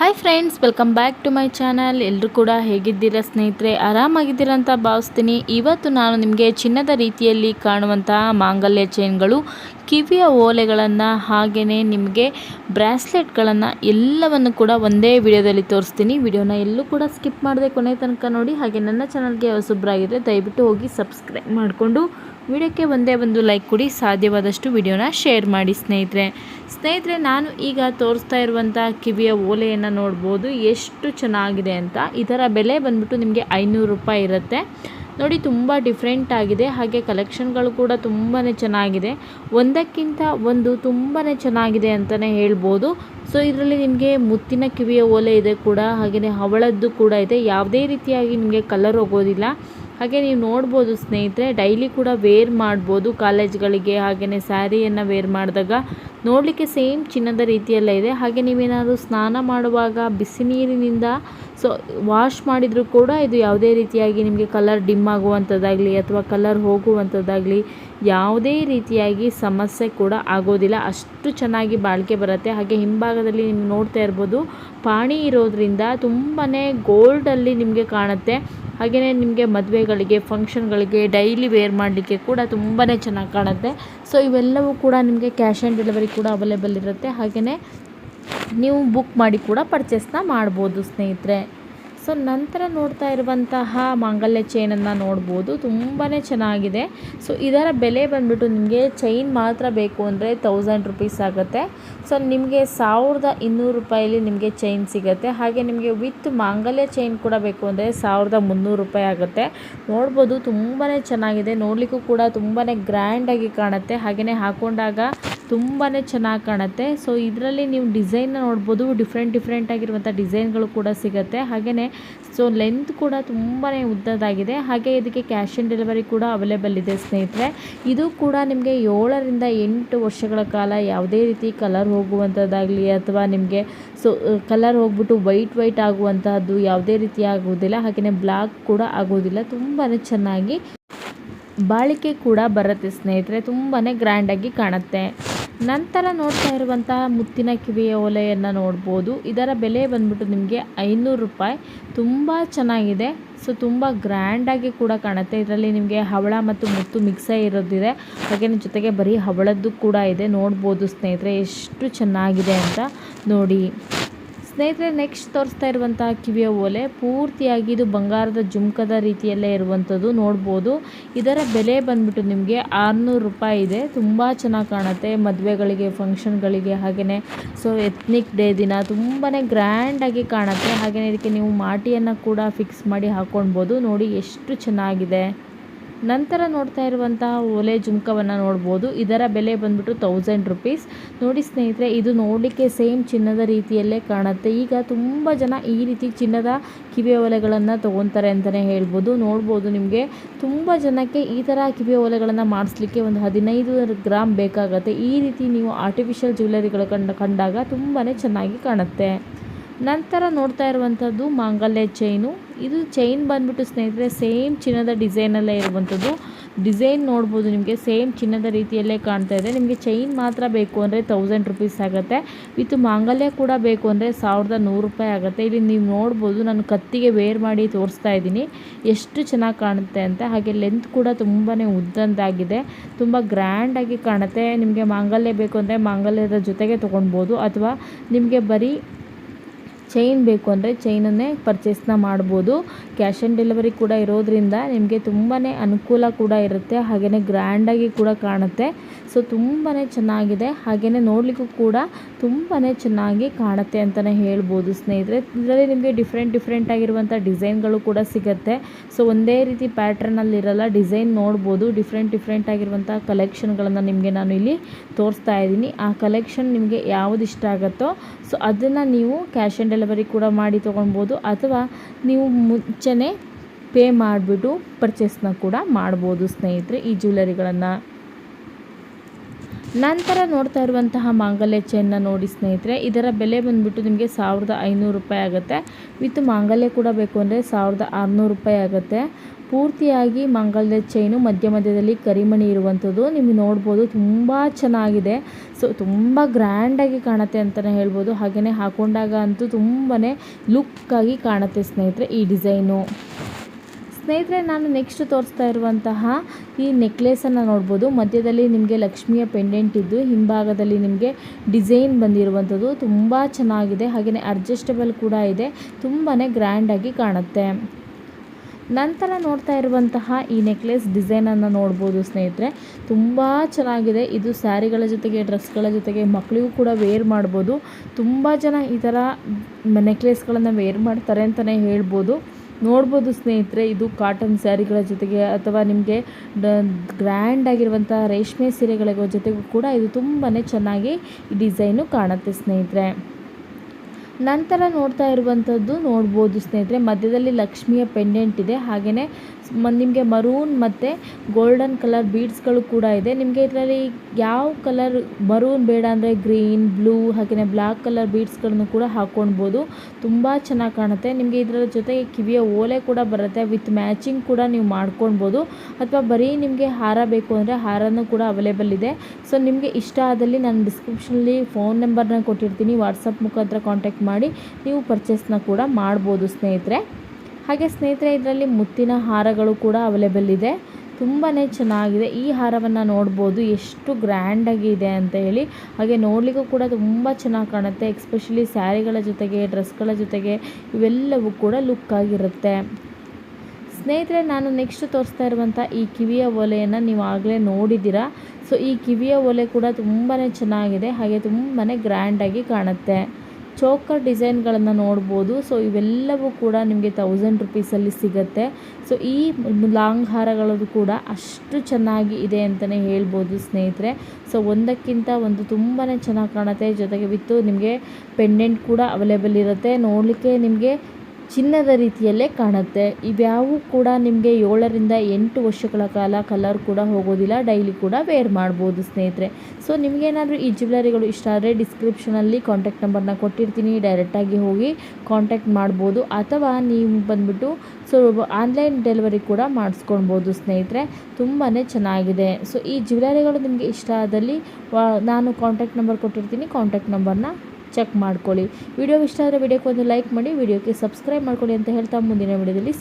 Hi friends welcome back to my channel ಎಲ್ಲರೂ ಕೂಡ ಹೇಗಿದ್ದೀರಾ ಸ್ನೇಹಿತರೆ? ಆರಾಮಾಗಿದ್ದೀರಾ ಅಂತ ಭಾವಿಸ್ತೀನಿ. ಇವತ್ತು ನಾನು ನಿಮಗೆ ಚಿನ್ನದ ರೀತಿಯಲ್ಲಿ ಕಾಣುವಂತಹ ಮಾಂಗಲ್ಯ ಚೈನ್ಗಳು, ಕಿವಿಯ ಓಲೆಗಳನ್ನು ಹಾಗೆಯೇ ನಿಮಗೆ ಬ್ರಾಸ್ಲೆಟ್ಗಳನ್ನು ಎಲ್ಲವನ್ನು ಕೂಡ ಒಂದೇ ವಿಡಿಯೋದಲ್ಲಿ ತೋರಿಸ್ತೀನಿ. ವಿಡಿಯೋನ ಎಲ್ಲೂ ಕೂಡ ಸ್ಕಿಪ್ ಮಾಡದೆ ಕೊನೆ ತನಕ ನೋಡಿ. ಹಾಗೆ ನನ್ನ ಚಾನಲ್ಗೆ ಆಗಿದೆ ದಯವಿಟ್ಟು ಹೋಗಿ ಸಬ್ಸ್ಕ್ರೈಬ್ ಮಾಡಿಕೊಂಡು ವಿಡಿಯೋಕ್ಕೆ ಒಂದೇ ಒಂದು ಲೈಕ್ ಕೊಡಿ, ಸಾಧ್ಯವಾದಷ್ಟು ವಿಡಿಯೋನ ಶೇರ್ ಮಾಡಿ ಸ್ನೇಹಿತರೆ. ಸ್ನೇಹಿತರೆ, ನಾನು ಈಗ ತೋರಿಸ್ತಾ ಇರುವಂಥ ಕಿವಿಯ ಓಲೆಯನ್ನು ನೋಡ್ಬೋದು. ಎಷ್ಟು ಚೆನ್ನಾಗಿದೆ ಅಂತ. ಇದರ ಬೆಲೆ ಬಂದ್ಬಿಟ್ಟು ನಿಮಗೆ ಐನೂರು ರೂಪಾಯಿ ಇರುತ್ತೆ. ನೋಡಿ, ತುಂಬ ಡಿಫ್ರೆಂಟ್ ಆಗಿದೆ. ಹಾಗೆ ಕಲೆಕ್ಷನ್ಗಳು ಕೂಡ ತುಂಬಾ ಚೆನ್ನಾಗಿದೆ. ಒಂದಕ್ಕಿಂತ ಒಂದು ತುಂಬಾ ಚೆನ್ನಾಗಿದೆ ಅಂತಲೇ ಹೇಳ್ಬೋದು. ಸೊ ಇದರಲ್ಲಿ ನಿಮಗೆ ಮುತ್ತಿನ ಕಿವಿಯ ಓಲೆ ಇದೆ ಕೂಡ ಹಾಗೆಯೇ ಹವಳದ್ದು ಕೂಡ ಇದೆ. ಯಾವುದೇ ರೀತಿಯಾಗಿ ನಿಮಗೆ ಕಲರ್ ಹೋಗೋದಿಲ್ಲ. ಹಾಗೆ ನೀವು ನೋಡ್ಬೋದು ಸ್ನೇಹಿತರೆ ಡೈಲಿ ಕೂಡ ವೇರ್ ಮಾಡ್ಬೋದು ಕಾಲೇಜ್ಗಳಿಗೆ ಹಾಗೆಯೇ ಸ್ಯಾರಿಯನ್ನು ವೇರ್ ಮಾಡಿದಾಗ ನೋಡಲಿಕ್ಕೆ ಸೇಮ್ ಚಿನ್ನದ ರೀತಿಯಲ್ಲೇ ಇದೆ. ಹಾಗೆ ನೀವೇನಾದರೂ ಸ್ನಾನ ಮಾಡುವಾಗ ಬಿಸಿ ನೀರಿನಿಂದ ಸೊ ವಾಶ್ ಮಾಡಿದರೂ ಕೂಡ ಇದು ಯಾವುದೇ ರೀತಿಯಾಗಿ ನಿಮಗೆ ಕಲರ್ ಡಿಮ್ ಆಗುವಂಥದ್ದಾಗಲಿ ಅಥವಾ ಕಲರ್ ಹೋಗುವಂಥದ್ದಾಗಲಿ ಯಾವುದೇ ರೀತಿಯಾಗಿ ಸಮಸ್ಯೆ ಕೂಡ ಆಗೋದಿಲ್ಲ. ಅಷ್ಟು ಚೆನ್ನಾಗಿ ಬಾಳಿಕೆ ಬರುತ್ತೆ. ಹಾಗೆ ಹಿಂಭಾಗದಲ್ಲಿ ನಿಮ್ಗೆ ನೋಡ್ತಾ ಇರ್ಬೋದು, ಪಾಣಿ ಇರೋದ್ರಿಂದ ತುಂಬಾ ಗೋಲ್ಡಲ್ಲಿ ನಿಮಗೆ ಕಾಣುತ್ತೆ. ಹಾಗೆಯೇ ನಿಮಗೆ ಮದುವೆಗಳಿಗೆ ಫಂಕ್ಷನ್ಗಳಿಗೆ ಡೈಲಿ ವೇರ್ ಮಾಡಲಿಕ್ಕೆ ಕೂಡ ತುಂಬಾ ಚೆನ್ನಾಗಿ ಕಾಣುತ್ತೆ. ಸೊ ಇವೆಲ್ಲವೂ ಕೂಡ ನಿಮಗೆ ಕ್ಯಾಶ್ ಆನ್ ಡೆಲಿವರಿ ಕೂಡ ಅವೈಲೇಬಲ್ ಇರುತ್ತೆ. ಹಾಗೆಯೇ ನೀವು ಬುಕ್ ಮಾಡಿ ಕೂಡ ಪರ್ಚೇಸ್ನ ಮಾಡ್ಬೋದು, ಸ್ನೇಹಿತರೆ. ಸೊ ನಂತರ ನೋಡ್ತಾ ಇರುವಂತಹ ಮಾಂಗಲ್ಯ ಚೈನನ್ನು ನೋಡ್ಬೋದು. ತುಂಬಾ ಚೆನ್ನಾಗಿದೆ. ಸೊ ಇದರ ಬೆಲೆ ಬಂದುಬಿಟ್ಟು ನಿಮಗೆ ಚೈನ್ ಮಾತ್ರ ಬೇಕು ಅಂದರೆ ತೌಸಂಡ್ ರುಪೀಸ್ ಆಗುತ್ತೆ. ಸೊ ನಿಮಗೆ ಸಾವಿರದ ಇನ್ನೂರು ರೂಪಾಯಲ್ಲಿ ನಿಮಗೆ ಚೈನ್ ಸಿಗುತ್ತೆ. ಹಾಗೆ ನಿಮಗೆ ವಿತ್ ಮಾಂಗಲ್ಯ ಚೈನ್ ಕೂಡ ಬೇಕು ಅಂದರೆ ಸಾವಿರದ ಮುನ್ನೂರು ರೂಪಾಯಿ ಆಗುತ್ತೆ. ನೋಡ್ಬೋದು ತುಂಬಾ ಚೆನ್ನಾಗಿದೆ. ನೋಡಲಿಕ್ಕೂ ಕೂಡ ತುಂಬಾ ಗ್ರ್ಯಾಂಡಾಗಿ ಕಾಣುತ್ತೆ. ಹಾಗೆಯೇ ಹಾಕ್ಕೊಂಡಾಗ ತುಂಬಾ ಚೆನ್ನಾಗಿ ಕಾಣುತ್ತೆ. ಸೊ ಇದರಲ್ಲಿ ನೀವು ಡಿಸೈನ್ನ ನೋಡ್ಬೋದು ಡಿಫ್ರೆಂಟ್ ಡಿಫ್ರೆಂಟ್ ಆಗಿರುವಂಥ ಡಿಸೈನ್ಗಳು ಕೂಡ ಸಿಗುತ್ತೆ. ಹಾಗೆಯೇ ಸೊ ಲೆಂತ್ ಕೂಡ ತುಂಬಾ ಉದ್ದದಾಗಿದೆ ಹಾಗೆ ಇದಕ್ಕೆ ಕ್ಯಾಶ್ ಆನ್ ಡೆಲಿವರಿ ಕೂಡ ಅವೈಲೇಬಲ್ ಇದೆ, ಸ್ನೇಹಿತರೆ. ಇದು ಕೂಡ ನಿಮಗೆ ಏಳರಿಂದ ಎಂಟು ವರ್ಷಗಳ ಕಾಲ ಯಾವುದೇ ರೀತಿ ಕಲರ್ ಹೋಗುವಂಥದ್ದಾಗಲಿ ಅಥವಾ ನಿಮಗೆ ಸೊ ಕಲರ್ ಹೋಗ್ಬಿಟ್ಟು ವೈಟ್ ವೈಟ್ ಆಗುವಂತಹದ್ದು ಯಾವುದೇ ರೀತಿ ಆಗುವುದಿಲ್ಲ. ಹಾಗೆಯೇ ಬ್ಲ್ಯಾಕ್ ಕೂಡ ಆಗೋದಿಲ್ಲ ತುಂಬಾ ಚೆನ್ನಾಗಿ ಬಾಳಿಕೆ ಕೂಡ ಬರುತ್ತೆ, ಸ್ನೇಹಿತರೆ. ತುಂಬಾ ಗ್ರ್ಯಾಂಡಾಗಿ ಕಾಣುತ್ತೆ. ನಂತರ ನೋಡ್ತಾ ಇರುವಂತಹ ಮುತ್ತಿನ ಕಿವಿಯ ಒಲೆಯನ್ನು ನೋಡ್ಬೋದು. ಇದರ ಬೆಲೆ ಬಂದ್ಬಿಟ್ಟು ನಿಮಗೆ ಐನೂರು ರೂಪಾಯಿ. ತುಂಬ ಚೆನ್ನಾಗಿದೆ. ಸೊ, ತುಂಬ ಗ್ರ್ಯಾಂಡಾಗಿ ಕೂಡ ಕಾಣುತ್ತೆ. ಇದರಲ್ಲಿ ನಿಮಗೆ ಹವಳ ಮತ್ತು ಮುತ್ತು ಮಿಕ್ಸೇ ಇರೋದಿದೆ. ಹಾಗೆ ಜೊತೆಗೆ ಬರೀ ಹವಳದ್ದು ಕೂಡ ಇದೆ. ನೋಡ್ಬೋದು ಸ್ನೇಹಿತರೆ, ಎಷ್ಟು ಚೆನ್ನಾಗಿದೆ ಅಂತ ನೋಡಿ. ಸ್ನೇಹಿತರೆ ನೆಕ್ಸ್ಟ್ ತೋರಿಸ್ತಾ ಇರುವಂತಹ ಕಿವಿಯ ಓಲೆ, ಪೂರ್ತಿಯಾಗಿ ಇದು ಬಂಗಾರದ ಜುಮ್ಕದ ರೀತಿಯಲ್ಲೇ ಇರುವಂಥದ್ದು ನೋಡ್ಬೋದು. ಇದರ ಬೆಲೆ ಬಂದ್ಬಿಟ್ಟು ನಿಮಗೆ ಆರುನೂರು ರೂಪಾಯಿ ಇದೆ. ತುಂಬ ಚೆನ್ನಾಗಿ ಕಾಣುತ್ತೆ ಮದುವೆಗಳಿಗೆ ಫಂಕ್ಷನ್ಗಳಿಗೆ ಹಾಗೆಯೇ ಸೊ ಎತ್ನಿಕ್ ಡೇ ದಿನ ತುಂಬಾ ಗ್ರ್ಯಾಂಡಾಗಿ ಕಾಣುತ್ತೆ. ಹಾಗೆಯೇ ಇದಕ್ಕೆ ನೀವು ಮಾಟಿಯನ್ನು ಕೂಡ ಫಿಕ್ಸ್ ಮಾಡಿ ಹಾಕ್ಕೊಳ್ಬೋದು ನೋಡಿ ಎಷ್ಟು ಚೆನ್ನಾಗಿದೆ. ನಂತರ ನೋಡ್ತಾ ಇರುವಂತಹ ಓಲೆ ಜುಮ್ಕವನ್ನು ನೋಡ್ಬೋದು. ಇದರ ಬೆಲೆ ಬಂದುಬಿಟ್ಟು ತೌಸಂಡ್ ರುಪೀಸ್ ನೋಡಿ ಸ್ನೇಹಿತರೆ, ಇದು ನೋಡಲಿಕ್ಕೆ ಸೇಮ್ ಚಿನ್ನದ ರೀತಿಯಲ್ಲೇ ಕಾಣುತ್ತೆ. ಈಗ ತುಂಬ ಜನ ಈ ರೀತಿ ಚಿನ್ನದ ಕಿವಿ ಓಲೆಗಳನ್ನು ತೊಗೊತಾರೆ ಅಂತಲೇ ಹೇಳ್ಬೋದು. ನೋಡ್ಬೋದು ನಿಮಗೆ, ತುಂಬ ಜನಕ್ಕೆ ಈ ಥರ ಕಿವಿ ಓಲೆಗಳನ್ನು ಮಾಡಿಸ್ಲಿಕ್ಕೆ ಒಂದು ಹದಿನೈದು ಗ್ರಾಮ್ ಬೇಕಾಗುತ್ತೆ. ಈ ರೀತಿ ನೀವು ಆರ್ಟಿಫಿಷಿಯಲ್ ಜ್ಯುವೆಲರಿಗಳು ಕಂಡ, ಕಂಡಾಗ ತುಂಬಾ ಚೆನ್ನಾಗಿ ಕಾಣುತ್ತೆ. ನಂತರ ನೋಡ್ತಾ ಇರುವಂಥದ್ದು ಮಾಂಗಲ್ಯ ಚೈನು ಇದು ಚೈನ್ ಬಂದ್ಬಿಟ್ಟು ಸ್ನೇಹಿತರೆ ಸೇಮ್ ಚಿನ್ನದ ಡಿಸೈನಲ್ಲೇ ಇರುವಂಥದ್ದು. ಡಿಸೈನ್ ನೋಡ್ಬೋದು ನಿಮಗೆ ಸೇಮ್ ಚಿನ್ನದ ರೀತಿಯಲ್ಲೇ ಕಾಣ್ತಾ ಇದೆ. ನಿಮಗೆ ಚೈನ್ ಮಾತ್ರ ಬೇಕು ಅಂದರೆ ತೌಸಂಡ್ ರುಪೀಸ್ ಆಗುತ್ತೆ. ವಿತ್ ಮಾಂಗಲ್ಯ ಕೂಡ ಬೇಕು ಅಂದರೆ ಸಾವಿರದ ನೂರು ರೂಪಾಯಿ ಆಗುತ್ತೆ. ಇಲ್ಲಿ ನೀವು ನೋಡ್ಬೋದು, ನಾನು ಕತ್ತಿಗೆ ವೇರ್ ಮಾಡಿ ತೋರಿಸ್ತಾ ಇದ್ದೀನಿ. ಎಷ್ಟು ಚೆನ್ನಾಗಿ ಕಾಣುತ್ತೆ ಅಂತ. ಹಾಗೆ ಲೆಂತ್ ಕೂಡ ತುಂಬಾ ಉದ್ದಂದಾಗಿದೆ ತುಂಬ ಗ್ರ್ಯಾಂಡಾಗಿ ಕಾಣುತ್ತೆ. ನಿಮಗೆ ಮಾಂಗಲ್ಯ ಬೇಕು ಅಂದರೆ ಮಾಂಗಲ್ಯದ ಜೊತೆಗೆ ತೊಗೊಳ್ಬೋದು. ಅಥವಾ ನಿಮಗೆ ಬರೀ ಚೈನ್ ಬೇಕು ಅಂದರೆ ಚೈನನ್ನೇ ಪರ್ಚೇಸ್ನ ಮಾಡ್ಬೋದು. ಕ್ಯಾಶ್ ಆನ್ ಡೆಲಿವರಿ ಕೂಡ ಇರೋದ್ರಿಂದ ನಿಮಗೆ ತುಂಬಾ ಅನುಕೂಲ ಕೂಡ ಇರುತ್ತೆ. ಹಾಗೆಯೇ ಗ್ರ್ಯಾಂಡಾಗಿ ಕೂಡ ಕಾಣುತ್ತೆ. ಸೊ ತುಂಬಾ ಚೆನ್ನಾಗಿದೆ. ಹಾಗೆಯೇ ನೋಡಲಿಕ್ಕೂ ಕೂಡ ತುಂಬಾ ಚೆನ್ನಾಗಿ ಕಾಣುತ್ತೆ ಅಂತಲೇ ಹೇಳ್ಬೋದು ಸ್ನೇಹಿತರೆ. ಇದರಲ್ಲಿ ನಿಮಗೆ ಡಿಫ್ರೆಂಟ್ ಡಿಫ್ರೆಂಟ್ ಆಗಿರುವಂಥ ಡಿಸೈನ್ಗಳು ಕೂಡ ಸಿಗುತ್ತೆ. ಸೊ ಒಂದೇ ರೀತಿ ಪ್ಯಾಟ್ರನಲ್ಲಿರಲ್ಲ ಡಿಸೈನ್ ನೋಡ್ಬೋದು. ಡಿಫ್ರೆಂಟ್ ಡಿಫ್ರೆಂಟ್ ಆಗಿರುವಂಥ ಕಲೆಕ್ಷನ್ಗಳನ್ನು ನಿಮಗೆ ನಾನು ಇಲ್ಲಿ ತೋರಿಸ್ತಾ ಇದ್ದೀನಿ. ಆ ಕಲೆಕ್ಷನ್ ನಿಮಗೆ ಯಾವುದು ಇಷ್ಟ ಆಗುತ್ತೋ ಸೊ ಅದನ್ನು ನೀವು ಕ್ಯಾಶ್ ಆನ್ ಕೂಡ ಮಾಡಿ ತೊಗೊಳ್ಬೋದು ಅಥವಾ ನೀವು ಮುಂಚೆನೇ ಪೇ ಮಾಡಿಬಿಟ್ಟು ಪರ್ಚೇಸ್ನ ಕೂಡ ಮಾಡ್ಬೋದು ಸ್ನೇಹಿತರೆ ಈ ಜ್ಯುವೆಲರಿಗಳನ್ನು. ನಂತರ ನೋಡ್ತಾ ಇರುವಂತಹ ಮಾಂಗಲ್ಯ ಚೈನ್ನ ನೋಡಿ ಸ್ನೇಹಿತರೆ, ಇದರ ಬೆಲೆ ಬಂದುಬಿಟ್ಟು ನಿಮಗೆ ಸಾವಿರದ ಐನೂರು ರೂಪಾಯಿ ಆಗುತ್ತೆ. ವಿತ್ ಮಾಂಗಲ್ಯ ಕೂಡ ಬೇಕು ಅಂದರೆ ಸಾವಿರದ ಆರುನೂರು ರೂಪಾಯಿ ಆಗುತ್ತೆ. ಪೂರ್ತಿಯಾಗಿ ಮಂಗಳದ ಚೈನು ಮಧ್ಯ ಮಧ್ಯದಲ್ಲಿ ಕರಿಮಣಿ ಇರುವಂಥದ್ದು. ನಿಮಗೆ ನೋಡ್ಬೋದು ತುಂಬ ಚೆನ್ನಾಗಿದೆ. ಸೊ ತುಂಬ ಗ್ರ್ಯಾಂಡಾಗಿ ಕಾಣುತ್ತೆ ಅಂತಲೇ ಹೇಳ್ಬೋದು. ಹಾಗೆಯೇ ಹಾಕೊಂಡಾಗ ಅಂತೂ ತುಂಬಾ ಲುಕ್ಕಾಗಿ ಕಾಣುತ್ತೆ ಸ್ನೇಹಿತರೆ ಈ ಡಿಸೈನು ಸ್ನೇಹಿತರೆ, ನಾನು ನೆಕ್ಸ್ಟ್ ತೋರಿಸ್ತಾ ಇರುವಂತಹ ಈ ನೆಕ್ಲೆಸನ್ನು ನೋಡ್ಬೋದು. ಮಧ್ಯದಲ್ಲಿ ನಿಮಗೆ ಲಕ್ಷ್ಮಿಯ ಪೆಂಡೆಂಟ್ ಇದ್ದು, ಹಿಂಭಾಗದಲ್ಲಿ ನಿಮಗೆ ಡಿಸೈನ್ ಬಂದಿರುವಂಥದ್ದು. ತುಂಬ ಚೆನ್ನಾಗಿದೆ. ಹಾಗೆಯೇ ಅಡ್ಜಸ್ಟಬಲ್ ಕೂಡ ಇದೆ. ತುಂಬಾ ಗ್ರ್ಯಾಂಡಾಗಿ ಕಾಣುತ್ತೆ. ನಂತರ ನೋಡ್ತಾ ಇರುವಂತಹ ಈ ನೆಕ್ಲೆಸ್ ಡಿಸೈನನ್ನು ನೋಡ್ಬೋದು ಸ್ನೇಹಿತರೆ. ತುಂಬ ಚೆನ್ನಾಗಿದೆ. ಇದು ಸ್ಯಾರಿಗಳ ಜೊತೆಗೆ, ಡ್ರೆಸ್ಗಳ ಜೊತೆಗೆ ಮಕ್ಕಳಿಗೂ ಕೂಡ ವೇರ್ ಮಾಡ್ಬೋದು. ತುಂಬ ಜನ ಈ ಥರ ನೆಕ್ಲೆಸ್ಗಳನ್ನು ವೇರ್ ಮಾಡ್ತಾರೆ ಅಂತಲೇ ಹೇಳ್ಬೋದು. ನೋಡ್ಬೋದು ಸ್ನೇಹಿತರೆ, ಇದು ಕಾಟನ್ ಸ್ಯಾರಿಗಳ ಜೊತೆಗೆ ಅಥವಾ ನಿಮಗೆ ಗ್ರ್ಯಾಂಡ್ ಆಗಿರುವಂಥ ರೇಷ್ಮೆ ಸೀರೆಗಳ ಜೊತೆಗೂ ಕೂಡ ಇದು ತುಂಬಾ ಚೆನ್ನಾಗಿ ಈ ಡಿಸೈನು ಕಾಣುತ್ತೆ ಸ್ನೇಹಿತರೆ. ನಂತರ ನೋಡ್ತಾ ಇರುವಂಥದ್ದು ನೋಡ್ಬೋದು ಸ್ನೇಹಿತರೆ. ಮಧ್ಯದಲ್ಲಿ ಲಕ್ಷ್ಮಿಯ ಪೆಂಡೆಂಟ್ ಇದೆ. ಹಾಗೆಯೇ ನಿಮಗೆ ಮರೂನ್ ಮತ್ತು ಗೋಲ್ಡನ್ ಕಲರ್ ಬೀಡ್ಸ್ಗಳು ಕೂಡ ಇದೆ. ನಿಮಗೆ ಇದರಲ್ಲಿ ಯಾವ ಕಲರ್ ಮರೂನ್ ಬೇಡ ಅಂದರೆ ಗ್ರೀನ್, ಬ್ಲೂ ಹಾಗೆಯೇ ಬ್ಲ್ಯಾಕ್ ಕಲರ್ ಬೀಡ್ಸ್ಗಳನ್ನು ಕೂಡ ಹಾಕ್ಕೊಳ್ಬೋದು ತುಂಬ ಚೆನ್ನಾಗಿ ಕಾಣುತ್ತೆ. ನಿಮಗೆ ಇದರ ಜೊತೆಗೆ ಕಿವಿಯ ಓಲೆ ಕೂಡ ಬರುತ್ತೆ. ವಿತ್ ಮ್ಯಾಚಿಂಗ್ ಕೂಡ ನೀವು ಮಾಡ್ಕೊಳ್ಬೋದು ಅಥವಾ ಬರೀ ನಿಮಗೆ ಹಾರ ಬೇಕು ಅಂದರೆ ಹಾರನೂ ಕೂಡ ಅವೈಲೇಬಲ್ ಇದೆ. ಸೊ, ನಿಮಗೆ ಇಷ್ಟ ಆದಲ್ಲಿ ನಾನು ಡಿಸ್ಕ್ರಿಪ್ಷನಲ್ಲಿ ಫೋನ್ ನಂಬರ್ನ ಕೊಟ್ಟಿರ್ತೀನಿ. ವಾಟ್ಸಪ್ ಮುಖಾಂತರ ಕಾಂಟ್ಯಾಕ್ಟ್ ಮಾಡಿ ನೀವು ಪರ್ಚೇಸ್ನ ಕೂಡ ಮಾಡ್ಬೋದು ಸ್ನೇಹಿತರೆ. ಹಾಗೆ ಸ್ನೇಹಿತರೆ, ಇದರಲ್ಲಿ ಮುತ್ತಿನ ಹಾರಗಳು ಕೂಡ ಅವೈಲೇಬಲ್ ಇದೆ. ತುಂಬಾ ಚೆನ್ನಾಗಿದೆ. ಈ ಹಾರವನ್ನು ನೋಡ್ಬೋದು. ಎಷ್ಟು ಗ್ರ್ಯಾಂಡಾಗಿ ಇದೆ ಅಂತ ಹೇಳಿ. ಹಾಗೆ ನೋಡಲಿಕ್ಕೂ ಕೂಡ ತುಂಬ ಚೆನ್ನಾಗಿ ಕಾಣುತ್ತೆ. ಎಕ್ಸ್ಪೆಷಲಿ ಸ್ಯಾರಿಗಳ ಜೊತೆಗೆ ಡ್ರೆಸ್ಗಳ ಜೊತೆಗೆ ಇವೆಲ್ಲವೂ ಕೂಡ ಲುಕ್ ಆಗಿರುತ್ತೆ. ಸ್ನೇಹಿತರೆ, ನಾನು ನೆಕ್ಸ್ಟ್ ತೋರಿಸ್ತಾ ಇರುವಂಥ ಈ ಕಿವಿಯ ಒಲೆಯನ್ನು ನೀವು ಆಗಲೇ ನೋಡಿದ್ದೀರಾ? ಸೊ ಈ ಕಿವಿಯ ಒಲೆ ಕೂಡ ತುಂಬಾ ಚೆನ್ನಾಗಿದೆ. ಹಾಗೆ ತುಂಬಾ ಗ್ರ್ಯಾಂಡಾಗಿ ಕಾಣುತ್ತೆ. ಚೋಕರ್ ಡಿಸೈನ್ಗಳನ್ನು ನೋಡ್ಬೋದು. ಸೊ ಇವೆಲ್ಲವೂ ಕೂಡ ನಿಮಗೆ ತೌಸಂಡ್ ರುಪೀಸಲ್ಲಿ ಸಿಗುತ್ತೆ. ಸೊ ಈ ಲಾಂಗ್ ಹಾರಗಳದ್ದು ಕೂಡ ಅಷ್ಟು ಚೆನ್ನಾಗಿ ಇದೆ ಅಂತಲೇ ಹೇಳ್ಬೋದು ಸ್ನೇಹಿತರೆ. ಸೊ ಒಂದಕ್ಕಿಂತ ಒಂದು ತುಂಬಾ ಚೆನ್ನಾಗಿ ಕಾಣುತ್ತೆ. ಜೊತೆಗೆ ವಿತ್ತು ನಿಮಗೆ ಪೆಂಡೆಂಟ್ ಕೂಡ ಅವೈಲೇಬಲ್ ಇರುತ್ತೆ. ನೋಡಲಿಕ್ಕೆ ನಿಮಗೆ ಚಿನ್ನದ ರೀತಿಯಲ್ಲೇ ಕಾಣುತ್ತೆ. ಇವ್ಯಾವು ಕೂಡ ನಿಮಗೆ ಏಳರಿಂದ ಎಂಟು ವರ್ಷಗಳ ಕಾಲ ಕಲರ್ ಕೂಡ ಹೋಗೋದಿಲ್ಲ ಡೈಲಿ ಕೂಡ ವೇರ್ ಮಾಡ್ಬೋದು ಸ್ನೇಹಿತರೆ. ಸೊ ನಿಮಗೇನಾದರೂ ಈ ಜ್ಯುವೆಲರಿಗಳು ಇಷ್ಟ ಆದರೆ ಡಿಸ್ಕ್ರಿಪ್ಷನಲ್ಲಿ ಕಾಂಟ್ಯಾಕ್ಟ್ ನಂಬರ್ನ ಕೊಟ್ಟಿರ್ತೀನಿ ಡೈರೆಕ್ಟಾಗಿ ಹೋಗಿ ಕಾಂಟ್ಯಾಕ್ಟ್ ಮಾಡ್ಬೋದು. ಅಥವಾ ನೀವು ಬಂದುಬಿಟ್ಟು ಸೊ ಆನ್ಲೈನ್ ಡೆಲಿವರಿ ಕೂಡ ಮಾಡಿಸ್ಕೊಳ್ಬೋದು ಸ್ನೇಹಿತರೆ. ತುಂಬಾ ಚೆನ್ನಾಗಿದೆ. ಸೊ ಈ ಜ್ಯುವೆಲರಿಗಳು ನಿಮಗೆ ಇಷ್ಟ ಆದಲ್ಲಿ ನಾನು ಕಾಂಟ್ಯಾಕ್ಟ್ ನಂಬರ್ ಕೊಟ್ಟಿರ್ತೀನಿ ಕಾಂಟ್ಯಾಕ್ಟ್ ನಂಬರ್ನ ಚೆಕ್ ಮಾಡ್ಕೊಳ್ಳಿ. ವಿಡಿಯೋ ಇಷ್ಟ ಆದರೆ ವಿಡಿಯೋಕ್ಕೆ ಒಂದು ಲೈಕ್ ಮಾಡಿ, ವಿಡಿಯೋಕ್ಕೆ ಸಬ್ಸ್ಕ್ರೈಬ್ ಮಾಡ್ಕೊಳ್ಳಿ ಅಂತ ಹೇಳ್ತಾ ಮುಂದಿನ ವಿಡಿಯೋದಲ್ಲಿ